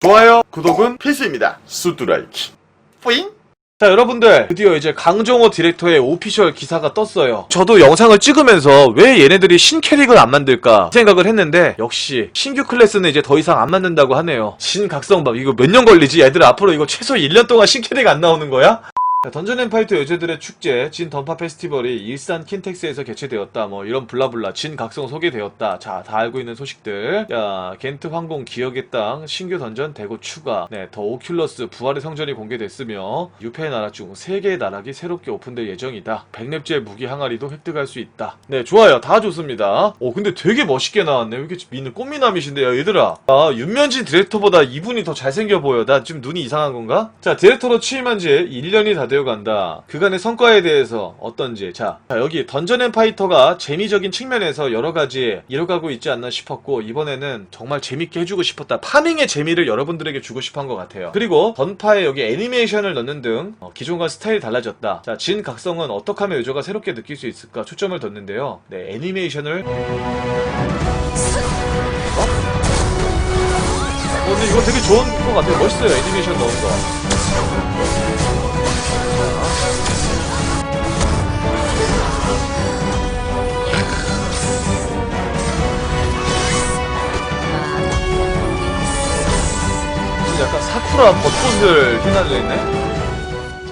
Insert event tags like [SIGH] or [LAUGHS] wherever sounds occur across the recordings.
좋아요, 구독은 필수입니다. 수두라이키. 뿌잉! 자, 여러분들, 드디어 이제 강정호 디렉터의 오피셜 기사가 떴어요. 저도 영상을 찍으면서 왜 얘네들이 신캐릭을 안 만들까 생각을 했는데, 역시 신규 클래스는 이제 더 이상 안 만든다고 하네요. 신각성밥, 이거 몇 년 걸리지? 애들 앞으로 이거 최소 1년 동안 신캐릭 안 나오는 거야? 자, 던전앤파이터 여자들의 축제 진 던파 페스티벌이 일산 킨텍스에서 개최되었다 뭐 이런 블라블라 진 각성 소개되었다. 자 다 알고 있는 소식들. 야 겐트 황공 기억의 땅 신규 던전 대구 추가. 네더 오큘러스 부활의 성전이 공개됐으며 유패의 나라 중 3개의 나락이 새롭게 오픈될 예정이다. 백랩제 무기 항아리도 획득할 수 있다. 네 좋아요. 다 좋습니다. 오 근데 되게 멋있게 나왔네. 왜 이렇게 미는 꽃미남이신데요 얘들아. 아 윤면진 디렉터보다 이분이 더 잘생겨 보여. 나 지금 눈이 이상한 건가? 자 디렉터로 취임한 지 1년이 다 되어 간다. 그간의 성과에 대해서 어떤지. 자, 자, 여기 던전 앤 파이터가 재미적인 측면에서 여러 가지 이뤄가고 있지 않나 싶었고 이번에는 정말 재밌게 해주고 싶었다. 파밍의 재미를 여러분들에게 주고 싶어 한 것 같아요. 그리고 던파에 여기 애니메이션을 넣는 등 어, 기존과 스타일이 달라졌다. 자 진 각성은 어떻게 하면 유저가 새롭게 느낄 수 있을까 초점을 뒀는데요. 네 애니메이션을. 어, 근데 이거 되게 좋은 것 같아요. 멋있어요 애니메이션 넣은 거 사쿠라 벚꽃을 휘날려 있네.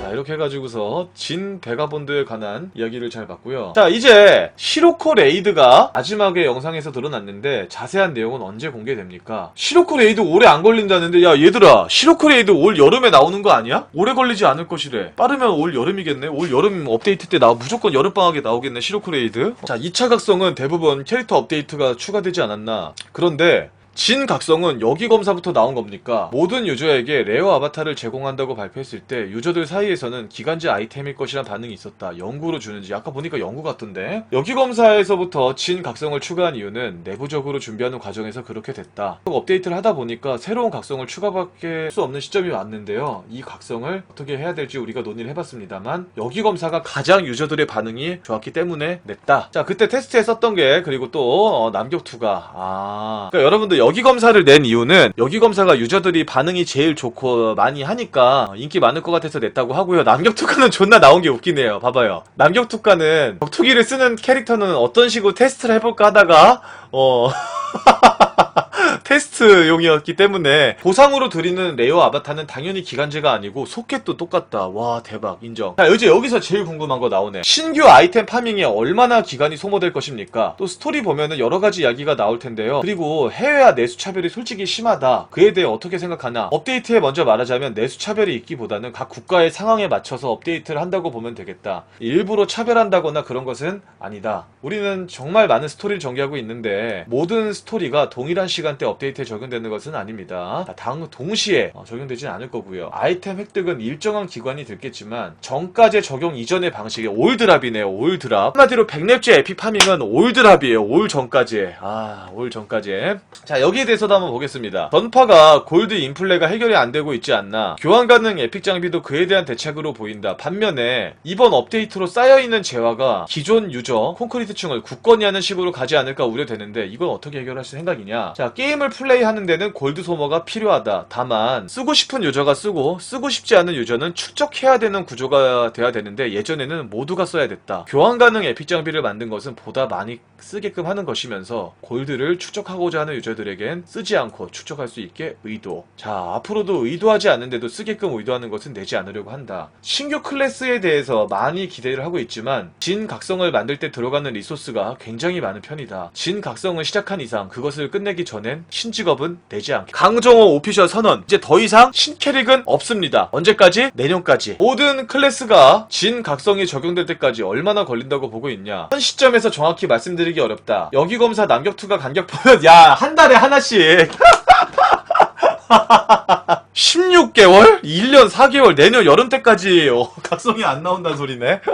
자, 이렇게 해가지고서 진 베가본드에 관한 이야기를 잘 봤고요. 자, 이제 시로코 레이드가 마지막에 영상에서 드러났는데 자세한 내용은 언제 공개됩니까? 시로코 레이드 오래 안 걸린다는데 야 얘들아 시로코 레이드 올 여름에 나오는 거 아니야? 오래 걸리지 않을 것이래. 빠르면 올 여름이겠네. 올 여름 업데이트 때 나 무조건 여름 방학에 나오겠네 시로코 레이드. 자, 2차 각성은 대부분 캐릭터 업데이트가 추가되지 않았나? 그런데 진 각성은 여기 검사부터 나온 겁니까? 모든 유저에게 레어 아바타를 제공한다고 발표했을 때 유저들 사이에서는 기간제 아이템일 것이란 반응이 있었다. 연구로 주는지 아까 보니까 연구 같던데. 여기 검사에서부터 진 각성을 추가한 이유는 내부적으로 준비하는 과정에서 그렇게 됐다. 업데이트를 하다 보니까 새로운 각성을 추가밖에 할수 없는 시점이 왔는데요. 이 각성을 어떻게 해야 될지 우리가 논의를 해봤습니다만 여기 검사가 가장 유저들의 반응이 좋았기 때문에 냈다. 자 그때 테스트에 썼던 게 그리고 또 어, 남격투가 아 그러니까 여러분들 여기 검사를 낸 이유는 여기 검사가 유저들이 반응이 제일 좋고 많이 하니까 인기 많을 것 같아서 냈다고 하고요. 남격투가는 존나 나온 게 웃기네요. 봐봐요. 남격투가는 격투기를 쓰는 캐릭터는 어떤 식으로 테스트를 해볼까 하다가 어 [LAUGHS] 테스트용이었기 때문에 보상으로 드리는 레어 아바타는 당연히 기간제가 아니고 소켓도 똑같다. 와 대박 인정. 자 이제 여기서 제일 궁금한 거 나오네. 신규 아이템 파밍에 얼마나 기간이 소모될 것입니까? 또 스토리 보면은 여러 가지 이야기가 나올 텐데요. 그리고 해외와 내수 차별이 솔직히 심하다. 그에 대해 어떻게 생각하나? 업데이트에 먼저 말하자면 내수 차별이 있기보다는 각 국가의 상황에 맞춰서 업데이트를 한다고 보면 되겠다. 일부러 차별한다거나 그런 것은 아니다. 우리는 정말 많은 스토리를 전개하고 있는데 모든 스토리가 동일한 시간대 업 데이트에 적용되는 것은 아닙니다. 다 당, 동시에 어, 적용되진 않을 거고요. 아이템 획득은 일정한 기관이 들겠지만 정가제 적용 이전의 방식이 올드랍이네요. 올드랍. 한마디로 백랩제 에픽 파밍은 올드랍이에요. 올 전까지. 아, 올 전까지. 자, 여기에 대해서도 한번 보겠습니다. 던파가 골드 인플레가 해결이 안 되고 있지 않나. 교환 가능 에픽 장비도 그에 대한 대책으로 보인다. 반면에 이번 업데이트로 쌓여있는 재화가 기존 유저 콘크리트층을 굳건히 하는 식으로 가지 않을까 우려되는데 이건 어떻게 해결하실 생각이냐. 자, 게임을 플레이하는 데는 골드 소모가 필요하다. 다만 쓰고 싶은 유저가 쓰고 쓰고 싶지 않은 유저는 축적해야 되는 구조가 돼야 되는데 예전에는 모두가 써야 됐다. 교환 가능 에픽 장비를 만든 것은 보다 많이 쓰게끔 하는 것이면서 골드를 축적하고자 하는 유저들에겐 쓰지 않고 축적할 수 있게 의도. 자, 앞으로도 의도하지 않는데도 쓰게끔 의도하는 것은 내지 않으려고 한다. 신규 클래스에 대해서 많이 기대를 하고 있지만 진 각성을 만들 때 들어가는 리소스가 굉장히 많은 편이다. 진 각성을 시작한 이상 그것을 끝내기 전엔 신직업은 내지 않게. 강정호 오피셜 선언. 이제 더 이상 신캐릭은 없습니다. 언제까지? 내년까지. 모든 클래스가 진 각성이 적용될 때까지 얼마나 걸린다고 보고 있냐. 현 시점에서 정확히 말씀드리기 어렵다. 여기 검사 남격투가 간격 보면 야한 달에 하나씩. 16개월? 1년 4개월, 내년 여름 때까지 어, 각성이 안 나온다는 소리네. [LAUGHS]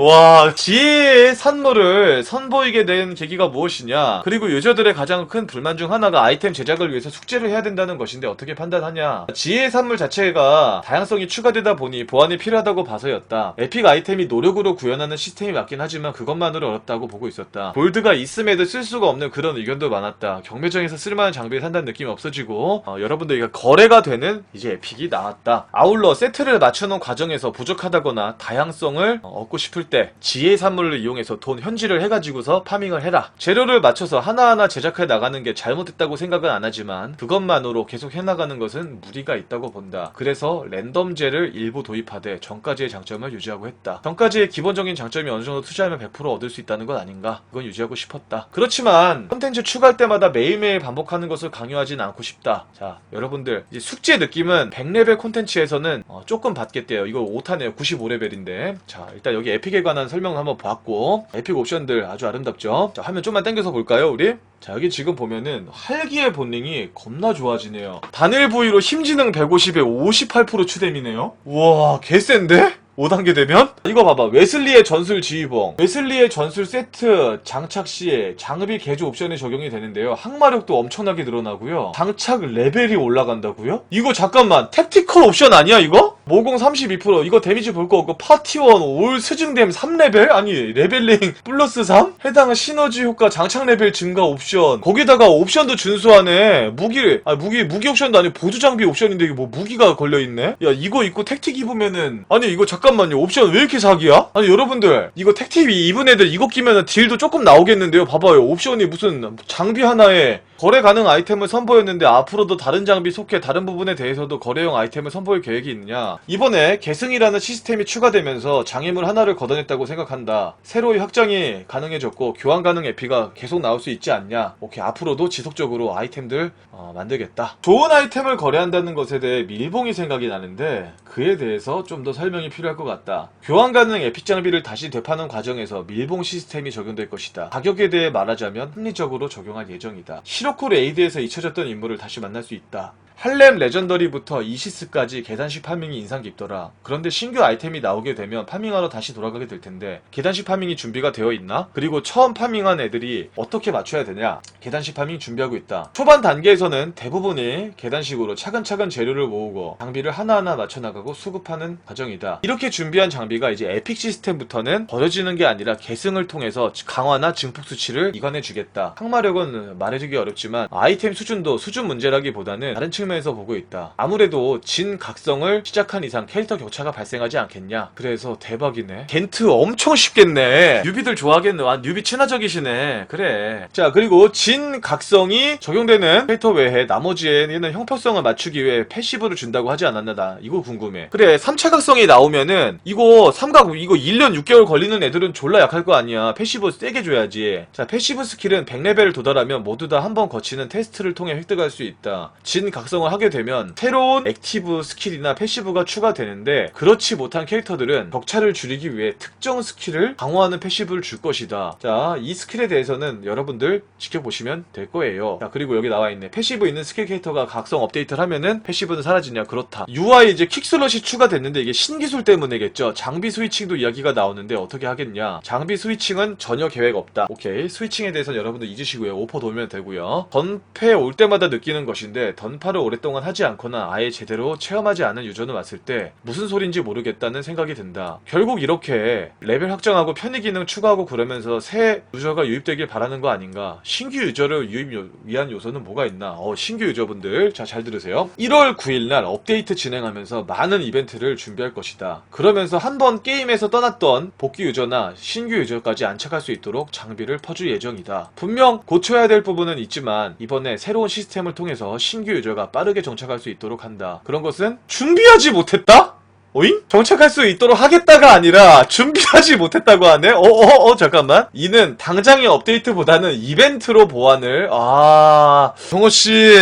와, 지혜의 산모를 선보이게 된 계기가 무엇이냐? 그리고 유저들의 가장 큰 불만 중 하나가 아이템 제작을 위해서 숙제를 해야 된다는 것인데 어떻게 판단하냐? 지혜의 산물 자체가 다양성이 추가되다 보니 보완이 필요하다고 봐서였다. 에픽 아이템이 노력으로 구현하는 시스템이 맞긴 하지만 그것만으로 어렵다고 보고 있었다. 볼드가 있음에도 쓸 수가 없는 그런 의견도 많았다. 경매장에서 쓸만한 장비를 산다는 느낌이 없어지고 어, 여러분들 거래가 되는 이제 에픽이 나왔다. 아울러 세트를 맞춰놓은 과정에서 부족하다거나 다양성을 어, 얻고 싶을 때 지혜 산물을 이용해서 돈 현질을 해가지고서 파밍을 해라. 재료를 맞춰서 하나하나 제작해 나가는 게 잘못됐다고 생각은 안 하지만 그것만으로 계속 해나가는 것은 무리가 있다고 본다. 그래서 랜덤제를 일부 도입하되 정가제의 장점을 유지하고 했다. 정가제의 기본적인 장점이 어느 정도 투자하면 100% 얻을 수 있다는 것 아닌가? 그건 유지하고 싶었다. 그렇지만 콘텐츠 추가할 때마다 매일매일 반복하는 것을 강요하진 않고 싶다. 자, 여러분들 이제 숙제 느낌은 100레벨 콘텐츠에서는 어, 조금 받겠대요. 이거 5타네요. 95레벨인데. 자, 일단 여기 에픽에 관한 설명을 한번 봤고 에픽 옵션들 아주 아름답죠. 자, 화면 좀만 당겨서 볼까요, 우리? 자, 여기 지금 보면은 활기의 본능이 겁나 좋아지네요. 단일 부위로 힘지능 150에 58% 추뎀이네요. 우와, 개센데? 5단계 되면? 이거 봐봐. 웨슬리의 전술 지휘봉. 웨슬리의 전술 세트 장착 시에 장비 개조 옵션이 적용이 되는데요. 항마력도 엄청나게 늘어나고요. 장착 레벨이 올라간다고요? 이거 잠깐만. 택티컬 옵션 아니야, 이거? 모공 32% 이거 데미지 볼 거 없고 파티원 올 스증됨 3레벨? 아니 레벨링 플러스 3? 해당 시너지 효과 장착 레벨 증가 옵션 거기다가 옵션도 준수하네 무기를 아 무기 무기 옵션도 아니고 보조 장비 옵션인데 이게 뭐 무기가 걸려있네? 야 이거 입고 택틱 입으면은 아니 이거 잠깐만요 옵션 왜 이렇게 사기야? 아니 여러분들 이거 택틱 입은 애들 이거 끼면은 딜도 조금 나오겠는데요 봐봐요 옵션이 무슨 장비 하나에 거래 가능 아이템을 선보였는데 앞으로도 다른 장비 속해 다른 부분에 대해서도 거래용 아이템을 선보일 계획이 있느냐? 이번에 계승이라는 시스템이 추가되면서 장애물 하나를 걷어냈다고 생각한다. 새로이 확장이 가능해졌고 교환 가능 에피가 계속 나올 수 있지 않냐? 오케이 앞으로도 지속적으로 아이템들 어, 만들겠다. 좋은 아이템을 거래한다는 것에 대해 밀봉이 생각이 나는데 그에 대해서 좀 더 설명이 필요할 것 같다. 교환 가능 에픽 장비를 다시 되파는 과정에서 밀봉 시스템이 적용될 것이다. 가격에 대해 말하자면 합리적으로 적용할 예정이다 시로코 레이드에서 잊혀졌던 인물을 다시 만날 수 있다 할렘 레전더리부터 이시스까지 계단식 파밍이 인상 깊더라. 그런데 신규 아이템이 나오게 되면 파밍하러 다시 돌아가게 될 텐데 계단식 파밍이 준비가 되어 있나? 그리고 처음 파밍한 애들이 어떻게 맞춰야 되냐? 계단식 파밍 준비하고 있다. 초반 단계에서는 대부분이 계단식으로 차근차근 재료를 모으고 장비를 하나하나 맞춰 나가고 수급하는 과정이다. 이렇게 준비한 장비가 이제 에픽 시스템부터는 버려지는 게 아니라 계승을 통해서 강화나 증폭 수치를 이관해 주겠다. 항마력은 말해주기 어렵지만 아이템 수준도 수준 문제라기보다는 다른 측면 측면에서 보고 있다. 아무래도 진 각성을 시작한 이상 캐릭터 격차가 발생하지 않겠냐. 그래서 대박이네. 겐트 엄청 쉽겠네. 뉴비들 좋아하겠네. 와 뉴비 친화적이시네. 그래. 자 그리고 진 각성이 적용되는 캐릭터 외에 나머지에는 형평성을 맞추기 위해 패시브를 준다고 하지 않았나 나 이거 궁금해. 그래 3차 각성이 나오면은 이거 삼각 이거 1년 6개월 걸리는 애들은 졸라 약할 거 아니야. 패시브 세게 줘야지. 자 패시브 스킬은 100레벨을 도달하면 모두 다 한 번 거치는 테스트를 통해 획득할 수 있다. 진 각성 작성을 하게 되면 새로운 액티브 스킬이나 패시브가 추가되는데 그렇지 못한 캐릭터들은 격차를 줄이기 위해 특정 스킬을 강화하는 패시브를 줄 것이다. 자, 이 스킬에 대해서는 여러분들 지켜보시면 될 거예요. 자, 그리고 여기 나와 있네. 패시브 있는 스킬 캐릭터가 각성 업데이트를 하면은 패시브는 사라지냐? 그렇다. UI 이제 킥슬롯이 추가됐는데 이게 신기술 때문이겠죠. 장비 스위칭도 이야기가 나오는데 어떻게 하겠냐? 장비 스위칭은 전혀 계획 없다. 오케이. 스위칭에 대해서는 여러분들 잊으시고요. 오퍼 돌면 되고요. 던패 올 때마다 느끼는 것인데 던파를 오랫동안 하지 않거나 아예 제대로 체험하지 않은 유저는 왔을 때 무슨 소린지 모르겠다는 생각이 든다. 결국 이렇게 레벨 확정하고 편의 기능 추가하고 그러면서 새 유저가 유입되길 바라는 거 아닌가? 신규 유저를 유입 요- 위한 요소는 뭐가 있나? 어, 신규 유저분들 자 잘 들으세요. 1월 9일 날 업데이트 진행하면서 많은 이벤트를 준비할 것이다. 그러면서 한번 게임에서 떠났던 복귀 유저나 신규 유저까지 안착할 수 있도록 장비를 퍼줄 예정이다. 분명 고쳐야 될 부분은 있지만 이번에 새로운 시스템을 통해서 신규 유저가 빠르게 정착할 수 있도록 한다. 그런 것은 준비하지 못했다? 오잉? 정착할 수 있도록 하겠다가 아니라 준비하지 못했다고 하네? 어, 어, 어, 잠깐만. 이는 당장의 업데이트보다는 이벤트로 보완을, 아, 정호씨,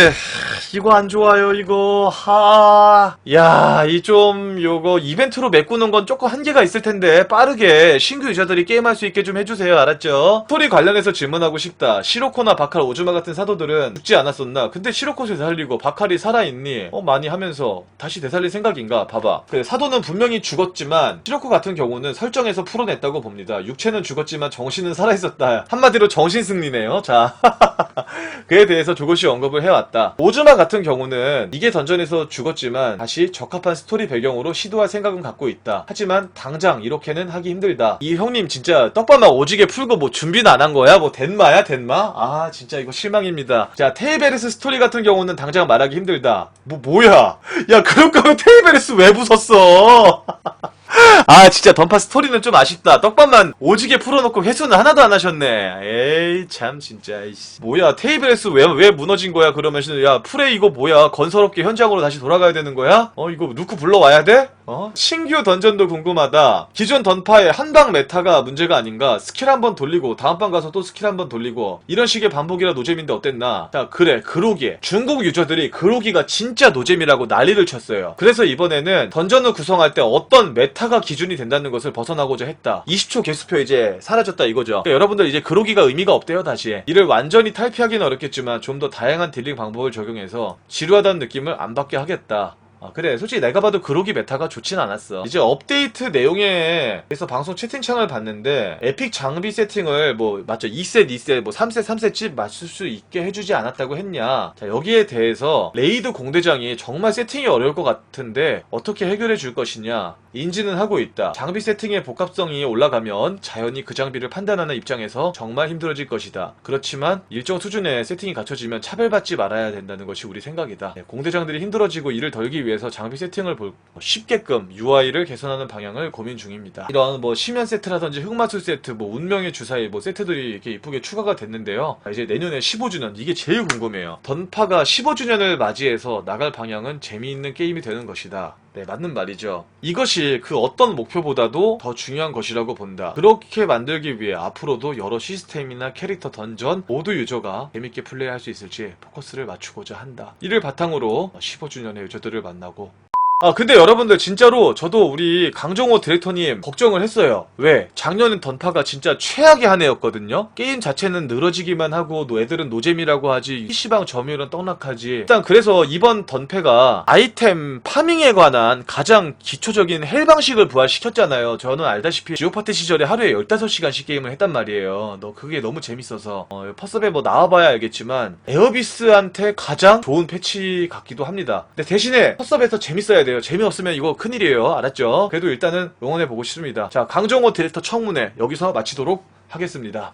이거 안 좋아요, 이거, 하. 야, 이 좀, 요거, 이벤트로 메꾸는 건 조금 한계가 있을 텐데, 빠르게 신규 유저들이 게임할 수 있게 좀 해주세요, 알았죠? 스토리 관련해서 질문하고 싶다. 시로코나 바칼, 오즈마 같은 사도들은 죽지 않았었나? 근데 시로코에서 살리고 바칼이 살아있니? 어, 많이 하면서 다시 되살릴 생각인가? 봐봐. 그래, 사 도는 분명히 죽었지만 시로코 같은 경우는 설정에서 풀어냈다고 봅니다. 육체는 죽었지만 정신은 살아있었다. 한마디로 정신 승리네요. 자, [LAUGHS] 그에 대해서 조금씩 언급을 해왔다. 오즈마 같은 경우는 이게 던전에서 죽었지만 다시 적합한 스토리 배경으로 시도할 생각은 갖고 있다. 하지만 당장 이렇게는 하기 힘들다. 이 형님 진짜 떡밥만 오지게 풀고 뭐 준비는 안 한 거야? 뭐 덴마야 덴마? 아 진짜 이거 실망입니다. 자 테이베르스 스토리 같은 경우는 당장 말하기 힘들다. 뭐 뭐야? 야 그럴 거면 테이베르스 왜 부쉈어? [LAUGHS] 아 진짜 던파 스토리는 좀 아쉽다 떡밥만 오지게 풀어놓고 회수는 하나도 안 하셨네 에이 참 진짜 이씨. 뭐야 테이블에스 왜, 왜 무너진 거야 그러면서 야 프레이 이거 뭐야 건설업계 현장으로 다시 돌아가야 되는 거야? 어 이거 누구 불러와야 돼? 어? 신규 던전도 궁금하다. 기존 던파의 한방 메타가 문제가 아닌가? 스킬 한번 돌리고 다음 방 가서 또 스킬 한번 돌리고. 이런 식의 반복이라 노잼인데 어땠나? 자 그래 그로기 중국 유저들이 그로기가 진짜 노잼이라고 난리를 쳤어요. 그래서 이번에는 던전을 구성할 때 어떤 메타가 기준이 된다는 것을 벗어나고자 했다. 20초 개수표 이제 사라졌다 이거죠. 그러니까 여러분들 이제 그로기가 의미가 없대요 다시 이를 완전히 탈피하기는 어렵겠지만 좀 더 다양한 딜링 방법을 적용해서 지루하다는 느낌을 안 받게 하겠다 아, 그래. 솔직히 내가 봐도 그로기 메타가 좋진 않았어. 이제 업데이트 내용에, 그래서 방송 채팅창을 봤는데, 에픽 장비 세팅을 뭐, 맞죠? 2셋, 2셋, 뭐, 3셋, 3셋집 맞출 수 있게 해주지 않았다고 했냐. 자, 여기에 대해서, 레이드 공대장이 정말 세팅이 어려울 것 같은데, 어떻게 해결해 줄 것이냐. 인지는 하고 있다. 장비 세팅의 복합성이 올라가면, 자연히 그 장비를 판단하는 입장에서 정말 힘들어질 것이다. 그렇지만, 일정 수준의 세팅이 갖춰지면 차별받지 말아야 된다는 것이 우리 생각이다. 네, 공대장들이 힘들어지고 이를 덜기 위해서 장비 세팅을 볼 쉽게끔 UI를 개선하는 방향을 고민 중입니다. 이런 뭐 심연 세트라든지 흑마술 세트, 뭐 운명의 주사위 뭐 세트들이 이렇게 이쁘게 추가가 됐는데요. 자, 이제 내년에 15주년 이게 제일 궁금해요. 던파가 15주년을 맞이해서 나갈 방향은 재미있는 게임이 되는 것이다. 네, 맞는 말이죠. 이것이 그 어떤 목표보다도 더 중요한 것이라고 본다. 그렇게 만들기 위해 앞으로도 여러 시스템이나 캐릭터 던전 모두 유저가 재밌게 플레이할 수 있을지 포커스를 맞추고자 한다. 이를 바탕으로 15주년의 유저들을 만나고 아 근데 여러분들 진짜로 저도 우리 강정호 디렉터님 걱정을 했어요. 왜? 작년엔 던파가 진짜 최악의 한 해였거든요. 게임 자체는 늘어지기만 하고 노- 애들은 노잼이라고 하지 PC방 점유율은 떡락하지. 일단 그래서 이번 던패가 아이템 파밍에 관한 가장 기초적인 헬 방식을 부활시켰잖아요. 저는 알다시피 지오파티 시절에 하루에 15시간씩 게임을 했단 말이에요. 너 그게 너무 재밌어서. 어, 퍼스업에 뭐 나와봐야 알겠지만 에어비스한테 가장 좋은 패치 같기도 합니다. 근데 대신에 퍼스업에서 재밌어야 돼요. 재미없으면 이거 큰일이에요. 알았죠? 그래도 일단은 응원해보고 싶습니다. 자 강정호 디렉터 청문회 여기서 마치도록 하겠습니다